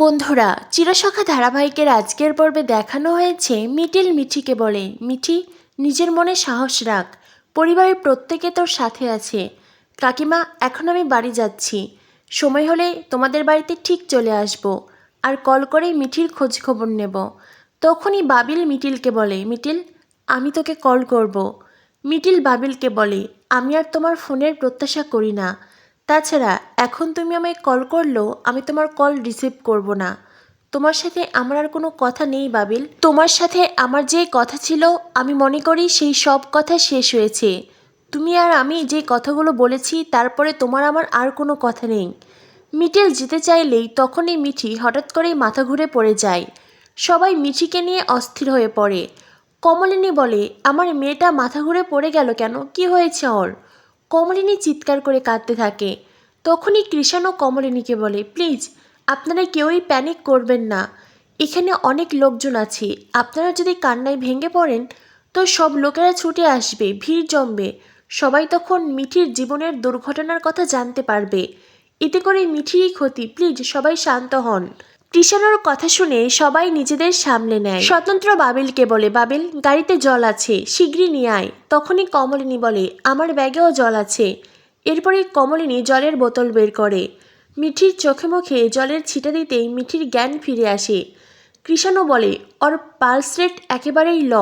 বন্ধুরা, চিরসখা ধারাবাহিকের আজকের পর্বে দেখানো হয়েছে মিটিল মিঠিকে বলে। মিঠি, নিজের মনে সাহস রাখ। পরিবারের প্রত্যেকে তোর সাথে আছে। কাকিমা, এখন আমি বাড়ি যাচ্ছি। সময় হলে তোমাদের বাড়িতে ঠিক চলে আসব আর কল করে মিঠির খোঁজ খবর নেব। তখনই বাবিল মিটিলকে বলে মিটিল আমি তোকে কল করব। মিটিল বাবিলকে বলে, আমি আর তোমার ফোনের প্রত্যাশা করি না। তাছাড়া, এখন তুমি আমায় কল করলেও আমি তোমার কল রিসিভ করব না। তোমার সাথে আমার আর কোনো কথা নেই, বাবিল। তোমার সাথে আমার যে কথা ছিল, আমি মনে করি সেই সব কথা শেষ হয়েছে। তুমি আর আমি যে কথাগুলো বলেছি, তারপরে তোমার আমার আর কোনো কথা নেই। মিটেল যেতে চাইলেই তখনই মিঠি হঠাৎ করেই মাথা ঘুরে পড়ে যায়। সবাই মিঠিকে নিয়ে অস্থির হয়ে পড়ে। কমলিনী বলে, আমার মেয়েটা মাথা ঘুরে পড়ে গেল কেন? কি হয়েছে ওর? কমলিনী চিৎকার করে কাঁদতে থাকে। তখনই কৃষাণ ও কমলিনীকে বলে, প্লিজ, আপনারা কেউই প্যানিক করবেন না। এখানে অনেক লোকজন আছে। আপনারা যদি কান্নায় ভেঙে পড়েন, তো সব লোকেরা ছুটে আসবে, ভিড় জমবে। সবাই তখন মিঠির জীবনের দুর্ঘটনার কথা জানতে পারবে। এতে করে মিঠিরই ক্ষতি। প্লিজ, সবাই শান্ত হন। কৃষাণুর কথা শুনে সবাই নিজেদের সামলে নেয়। স্বতন্ত্র বাবিলকে বলে, বাবিল, গাড়িতে জল আছে শীঘ্রই নিয়ে আয়। তখনই কমলিনী বলে, আমার ব্যাগেও জল আছে। এরপরে কমলিনী জলের বোতল বের করে। মিঠির চোখে মুখে জলের ছিটা দিতেই মিঠির জ্ঞান ফিরে আসে। কৃষাণু বলে, ওর পালস রেট একেবারেই ল।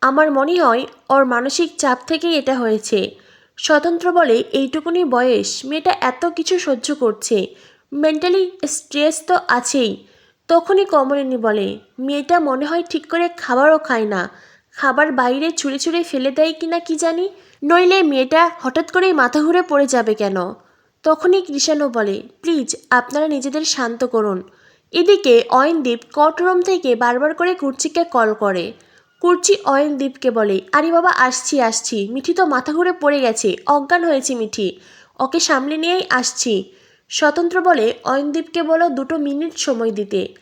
আমার মনে হয় ওর মানসিক চাপ থেকেই এটা হয়েছে। স্বতন্ত্র বলে, এইটুকুনি বয়স, মেয়েটা এত কিছু সহ্য করছে। মেন্টালি স্ট্রেস তো আছেই। তখনই কমলিনী বলে, মেয়েটা মনে হয় ঠিক করে খাবারও খায় না। খাবার বাইরে ছুঁড়ে ছুঁড়ে ফেলে দেয় কি না কি জানি। নইলে মেয়েটা হঠাৎ করেই মাথা ঘুরে পড়ে যাবে কেন? তখনই কৃষাণু বলে, প্লিজ, আপনারা নিজেদের শান্ত করুন। এদিকে অয়নদীপ কটরুম থেকে বারবার করে কুর্চিকে কল করে। কুর্চি অয়নদীপকে বলে, আরে বাবা, আসছি আসছি। মিঠি তো মাথা ঘুরে পড়ে গেছে। অজ্ঞান হয়েছে মিঠি। ওকে সামলে নিয়েই আসছি। স্বতন্ত্র বলে অয়নদীপকে বলো দুটো মিনিট সময় দিতে।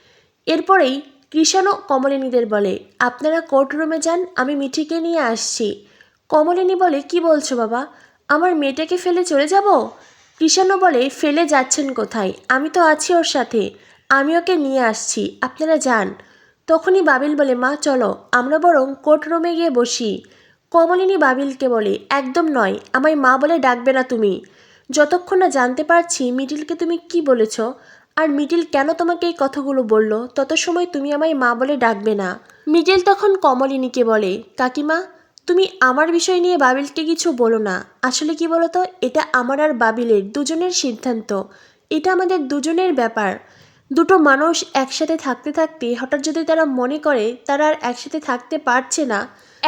এরপরেই কৃষাণ ও কমলিনীদের বলে, আপনারা কোর্টরুমে যান, আমি মিঠিকে নিয়ে আসছি। কমলিনী বলে, কি বলছো বাবা? আমার মেয়েটাকে ফেলে চলে যাব? কৃষাণও বলে, ফেলে যাচ্ছেন কোথায়? আমি তো আছি ওর সাথে। আমি ওকে নিয়ে আসছি, আপনারা যান। তখনই বাবিল বলে, মা, চলো, আমরা বরং কোর্টরুমে গিয়ে বসি। কমলিনী বাবিলকে বলে, একদম নয়, আমায় মা বলে ডাকবে না তুমি। যতক্ষণ না জানতে পারছি মিডিলকে তুমি কি বলেছ, আর মিডিল কেন তোমাকে এই কথাগুলো বলল, তত সময় তুমি আমায় মা বলে ডাকবে না। মিডিল তখন কমলিনীকে বলে, কাকিমা, তুমি আমার বিষয় নিয়ে বাবিলকে কিছু বলো না। আসলে কি বলো তো এটা আমার আর বাবিলের দুজনের সিদ্ধান্ত। এটা আমাদের দুজনের ব্যাপার। দুটো মানুষ একসাথে থাকতে থাকতে হঠাৎ যদি তারা মনে করে, তারা আর একসাথে থাকতে পারছে না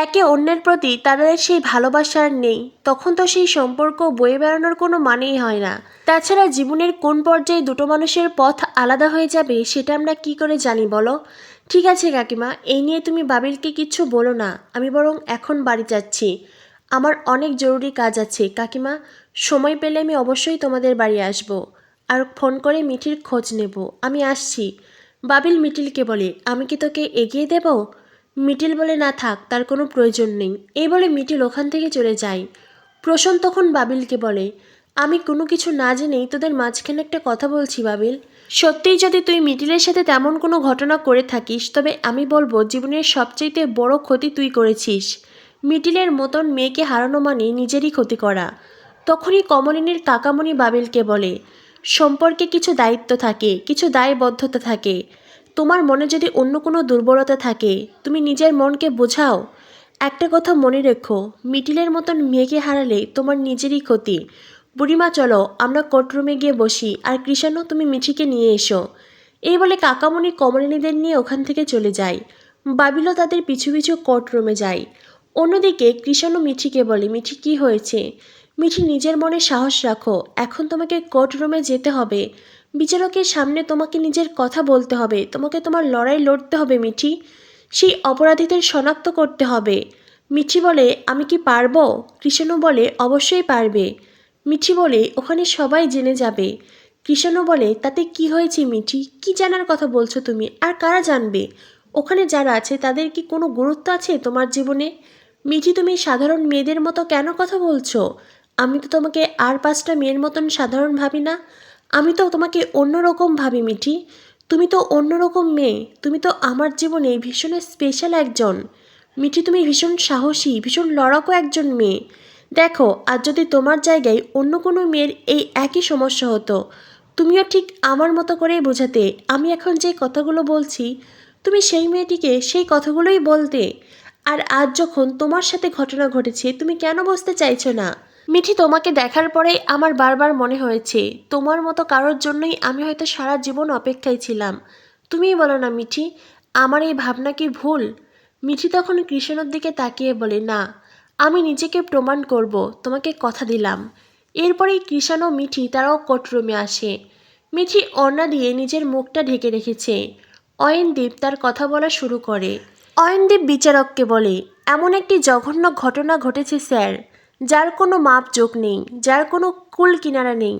একে অন্যের প্রতি তাদের সেই ভালোবাসা আর নেই। তখন তো সেই সম্পর্ক বয়ে বেড়ানোর কোনো মানেই হয় না। তাছাড়া জীবনের কোন পর্যায়ে দুটো মানুষের পথ আলাদা হয়ে যাবে সেটা আমরা কি করে জানি বলো? ঠিক আছে কাকিমা, এই নিয়ে তুমি বাবিলকে কিচ্ছু বলো না। আমি বরং এখন বাড়ি যাচ্ছি। আমার অনেক জরুরি কাজ আছে। কাকিমা, সময় পেলে আমি অবশ্যই তোমাদের বাড়ি আসব। আর ফোন করে মিঠির খোঁজ নেব। আমি আসছি। বাবিল মিটিলকে বলে, আমি কি তোকে এগিয়ে দেব? মিটিল বলে, না থাক, তার কোনো প্রয়োজন নেই। এই বলে মিটিল ওখান থেকে চলে যায়। প্রসন তখন বাবিলকে বলে, আমি কোনো কিছু না জেনেই তোদের মাঝখানে একটা কথা বলছি, বাবিল। সত্যিই যদি তুই মিটিলের সাথে তেমন কোনো ঘটনা করে থাকিস, তবে আমি বলব জীবনের সবচাইতে বড় ক্ষতি তুই করেছিস। মিটিলের মতন মেয়েকে হারানো মানে নিজেরই ক্ষতি করা। তখনই কমলিনীর কাকামণি বাবিলকে বলে, সম্পর্কে কিছু দায়িত্ব থাকে, কিছু দায়বদ্ধতা থাকে। তোমার মনে যদি অন্য কোনো দুর্বলতা থাকে, তুমি নিজের মনকে বোঝাও। একটা কথা মনে রেখো, মিটিলের মতন মেয়েকে হারালে তোমার নিজেরই ক্ষতি। বুড়িমা, চলো, আমরা কোর্টরুমে গিয়ে বসি, আর কৃষাণু তুমি মিঠিকে নিয়ে এসো। এই বলে কাকামণি কমলিনীদের নিয়ে ওখান থেকে চলে যায়। বাবিলও তাদের পিছু পিছু কোর্টরুমে যায়। অন্যদিকে কৃষাণু মিঠিকে বলে, মিঠি, কি হয়েছে? মিঠি, নিজের মনে সাহস রাখো। এখন তোমাকে কোর্টরুমে যেতে হবে। বিচারকের সামনে তোমাকে নিজের কথা বলতে হবে। তোমাকে তোমার লড়াই লড়তে হবে, মিঠি। সেই অপরাধীদের শনাক্ত করতে হবে। মিঠি বলে, আমি কি পারব? কৃষাণু বলে, অবশ্যই পারবে। মিঠি বলে, ওখানে সবাই জেনে যাবে। কৃষাণু বলে, তাতে কি হয়েছে মিঠি? কি জানার কথা বলছো তুমি? আর কারা জানবে? ওখানে যারা আছে, তাদের কি কোনো গুরুত্ব আছে তোমার জীবনে? মিঠি, তুমি সাধারণ মেয়েদের মতো কেন কথা বলছো? আমি তো তোমাকে আর পাঁচটা মেয়ের মতন সাধারণ ভাবি না। আমি তো তোমাকে অন্যরকম ভাবি, মিঠি। তুমি তো অন্যরকম মেয়ে। তুমি তো আমার জীবনে ভীষণ স্পেশাল একজন। মিঠি, তুমি ভীষণ সাহসী, ভীষণ লড়াকু একজন মেয়ে। দেখো আর যদি তোমার জায়গায় অন্য কোনো মেয়ের এই একই সমস্যা হতো, তুমিও ঠিক আমার মতো করেই বোঝাতে, আমি এখন যে কথাগুলো বলছি, তুমি সেই মেয়েটিকে সেই কথাগুলোই বলতে। আর আজ যখন তোমার সাথে ঘটনা ঘটেছে, তুমি কেন বুঝতে চাইছো না? মিঠি, তোমাকে দেখার পরে আমার বারবার মনে হয়েছে, তোমার মতো কারোর জন্যই আমি হয়তো সারা জীবন অপেক্ষায় ছিলাম। তুমিই বলো না মিঠি, আমার এই ভাবনা কি ভুল? মিঠি তখন কৃষ্ণর দিকে তাকিয়ে বলে, না, আমি নিজেকে প্রমাণ করব, তোমাকে কথা দিলাম। এরপরেই কৃষাণ ও মিঠি তারাও কোর্টরুমে আসে। মিঠি অন্না দিয়ে নিজের মুখটা ঢেকে রেখেছে। অয়নদীপ তার কথা বলা শুরু করে। অয়নদীপ বিচারককে বলে, এমন একটি জঘন্য ঘটনা ঘটেছে, স্যার। যার কোনো মাপ যোগ নেই, যার কোনো কুল কিনারা নেই।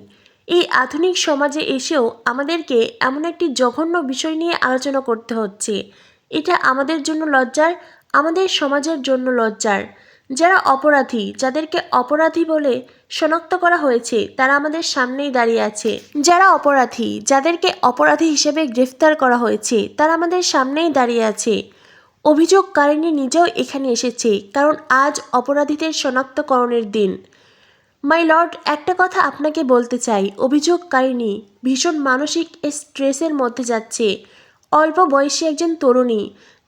এই আধুনিক সমাজে এসেও আমাদেরকে এমন একটি জঘন্য বিষয় নিয়ে আলোচনা করতে হচ্ছে। এটা আমাদের জন্য লজ্জার, আমাদের সমাজের জন্য লজ্জার। যারা অপরাধী, যাদেরকে অপরাধী বলে শনাক্ত করা হয়েছে, তারা আমাদের সামনেই দাঁড়িয়ে আছে। যারা অপরাধী, যাদেরকে অপরাধী হিসেবে গ্রেফতার করা হয়েছে, তারা আমাদের সামনেই দাঁড়িয়ে আছে। অভিযোগকারিণী নিজেও এখানে এসেছে, কারণ আজ অপরাধীদের শনাক্তকরণের দিন। মাই লর্ড, একটা কথা আপনাকে বলতে চাই। অভিযোগকারিণী ভীষণ মানসিক স্ট্রেসের মধ্যে যাচ্ছে। অল্প বয়সী একজন তরুণী,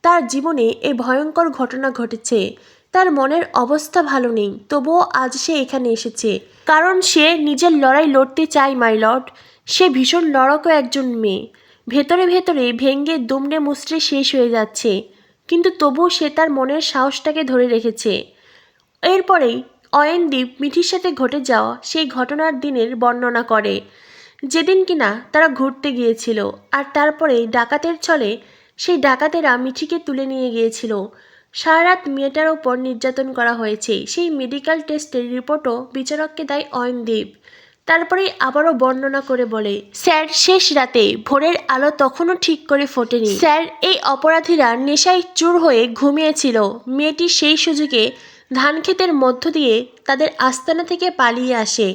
তার জীবনে এই ভয়ঙ্কর ঘটনা ঘটেছে। তার মনের অবস্থা ভালো নেই, তবুও আজ সে এখানে এসেছে। কারণ সে নিজের লড়াই লড়তে চায়, মাই লর্ড। সে ভীষণ লড়াকও একজন মেয়ে। ভেতরে ভেতরে ভেঙ্গে দুমড়ে মুচড়ে শেষ হয়ে যাচ্ছে। কিন্তু তবুও সে তার মনের সাহসটাকে ধরে রেখেছে। এরপরেই অয়নদীপ মিঠির সাথে ঘটে যাওয়া সেই ঘটনার দিনের বর্ণনা করে। যেদিন কিনা তারা ঘুরতে গিয়েছিল আর তারপরে ডাকাতের ছলে সেই ডাকাতেরা মিঠিকে তুলে নিয়ে গিয়েছিল। সারা রাত মেয়েটার ওপর নির্যাতন করা হয়েছে। সেই মেডিকেল টেস্টের রিপোর্টও বিচারককে দেয় অয়নদীপ। তারপরে আবারও বর্ণনা করে বলে, স্যার, শেষ রাতে ভোরের আলো তখনও ঠিক করে ফোটেনি। স্যার, এই অপরাধীরা নেশায় চুর হয়ে ঘুমিয়েছিল। মেয়েটি সেই সুযোগে ধান ক্ষেতের মধ্য দিয়ে তাদের আস্তানা থেকে পালিয়ে আসে।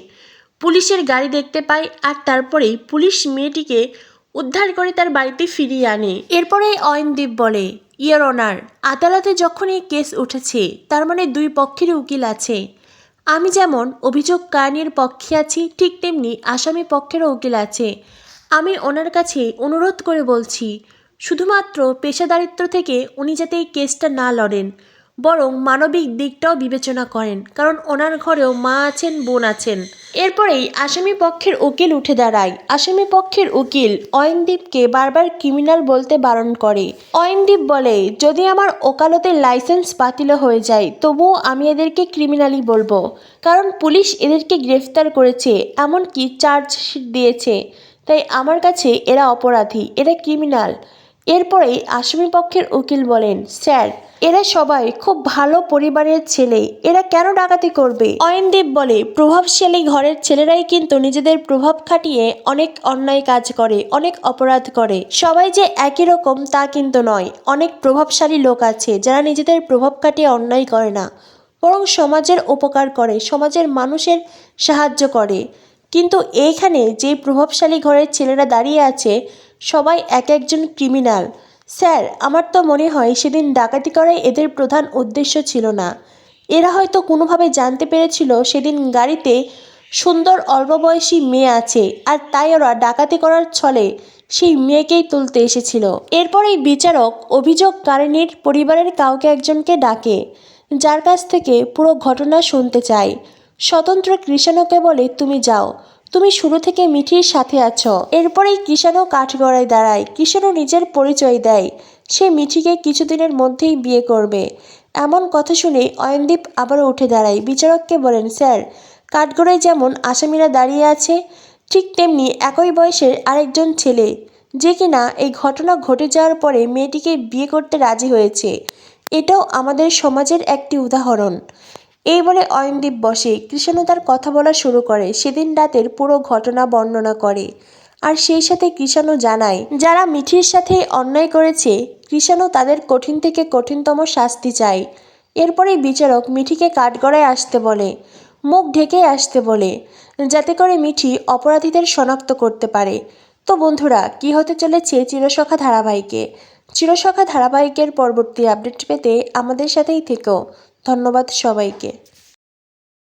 পুলিশের গাড়ি দেখতে পায় আর তারপরেই পুলিশ মেয়েটিকে উদ্ধার করে তার বাড়িতে ফিরিয়ে আনে। এরপরে অয়নদীপ বলে, ইয়র অনার, আদালতে যখন এই কেস উঠেছে, তার মানে দুই পক্ষের উকিল আছে। আমি যেমন অভিযোগ কারণের পক্ষে আছি, ঠিক তেমনি আসামি পক্ষেরও উকিল আছে। আমি ওনার কাছে অনুরোধ করে বলছি, শুধুমাত্র পেশাদারিত্ব থেকে উনি যাতে এই কেসটা না লড়েন। বরং মানবিক দিকটাও বিবেচনা করেন, কারণ ওনার ঘরেও মা আছেন, বোন আছেন। এরপরেই আসামি পক্ষের উকিল উঠে দাঁড়ায়। আসামি পক্ষের উকিল অয়নদীপকে বারবার ক্রিমিনাল বলতে বারণ করে। অয়নদীপ বলে, যদি আমার ওকালতের লাইসেন্স বাতিল হয়ে যায়, তবুও আমি এদেরকে ক্রিমিনালই বলব। কারণ পুলিশ এদেরকে গ্রেফতার করেছে, এমনকি চার্জশিট দিয়েছে। তাই আমার কাছে এরা অপরাধী, এরা ক্রিমিনাল। এরপরেই আসামি পক্ষের উকিল বলেন, স্যার, এরা সবাই খুব ভালো পরিবারের ছেলে। এরা কেন ডাকাতি করবে? অয়নদীপ বলে, প্রভাবশালী ঘরের ছেলেরাই কিন্তু নিজেদের প্রভাব খাটিয়ে অনেক অন্যায় কাজ করে, অনেক অপরাধ করে। সবাই যে একই রকম তা কিন্তু নয়। অনেক প্রভাবশালী লোক আছে যারা নিজেদের প্রভাব খাটিয়ে অন্যায় করে না। বরং সমাজের উপকার করে, সমাজের মানুষের সাহায্য করে। কিন্তু এইখানে যে প্রভাবশালী ঘরের ছেলেরা দাঁড়িয়ে আছে, সবাই এক একজন ক্রিমিনাল। স্যার, আমার তো মনে হয় সেদিন ডাকাতি করাই এদের প্রধান উদ্দেশ্য ছিল না। এরা হয়তো কোনোভাবে জানতে পেরেছিল সেদিন গাড়িতে সুন্দর অল্প বয়সী মেয়ে আছে আর তাই ওরা ডাকাতি করার ছলে সেই মেয়েকেই তুলতে এসেছিল। এরপরেই বিচারক অভিযোগ অভিযোগকারিনীর পরিবারের কাউকে একজনকে ডাকে, যার কাছ থেকে পুরো ঘটনা শুনতে চায়। স্বতন্ত্র কৃষাণকে বলে তুমি যাও। তুমি শুরু থেকে মিঠির সাথে আছো। এরপরেই কৃষাণও কাঠগড়ায় দাঁড়ায়। কৃষাণও নিজের পরিচয় দেয়। সে মিঠিকে কিছুদিনের মধ্যেই বিয়ে করবে। এমন কথা শুনে অয়নদীপ আবারও উঠে দাঁড়ায়। বিচারককে বলেন, স্যার কাঠগড়ায় যেমন আসামিরা দাঁড়িয়ে আছে, ঠিক তেমনি একই বয়সের আরেকজন ছেলে, যে কিনা এই ঘটনা ঘটে যাওয়ার পরে মেয়েটিকে বিয়ে করতে রাজি হয়েছে। এটাও আমাদের সমাজের একটি উদাহরণ। এই বলে অয়নদীপ বসে। কৃষাণু তার কথা বলা শুরু করে। সেদিন রাতের পুরো ঘটনা বর্ণনা করে। আর সেই সাথে কৃষাণু জানায়, যারা মিঠির সাথে অন্যায় করেছে, কৃষাণু তাদের কঠিন থেকে কঠিনতম শাস্তি চায়। এরপরেই বিচারক মিঠিকে কাঠগড়ায় আসতে বলে, মুখ ঢেকে আসতে বলে, যাতে করে মিঠি অপরাধীদের শনাক্ত করতে পারে। তো বন্ধুরা, কি হতে চলেছে চিরসখা ধারাবাহিকে? চিরসখা ধারাবাহিকের পরবর্তী আপডেট পেতে আমাদের সাথেই থেকো। ধন্যবাদ সবাইকে।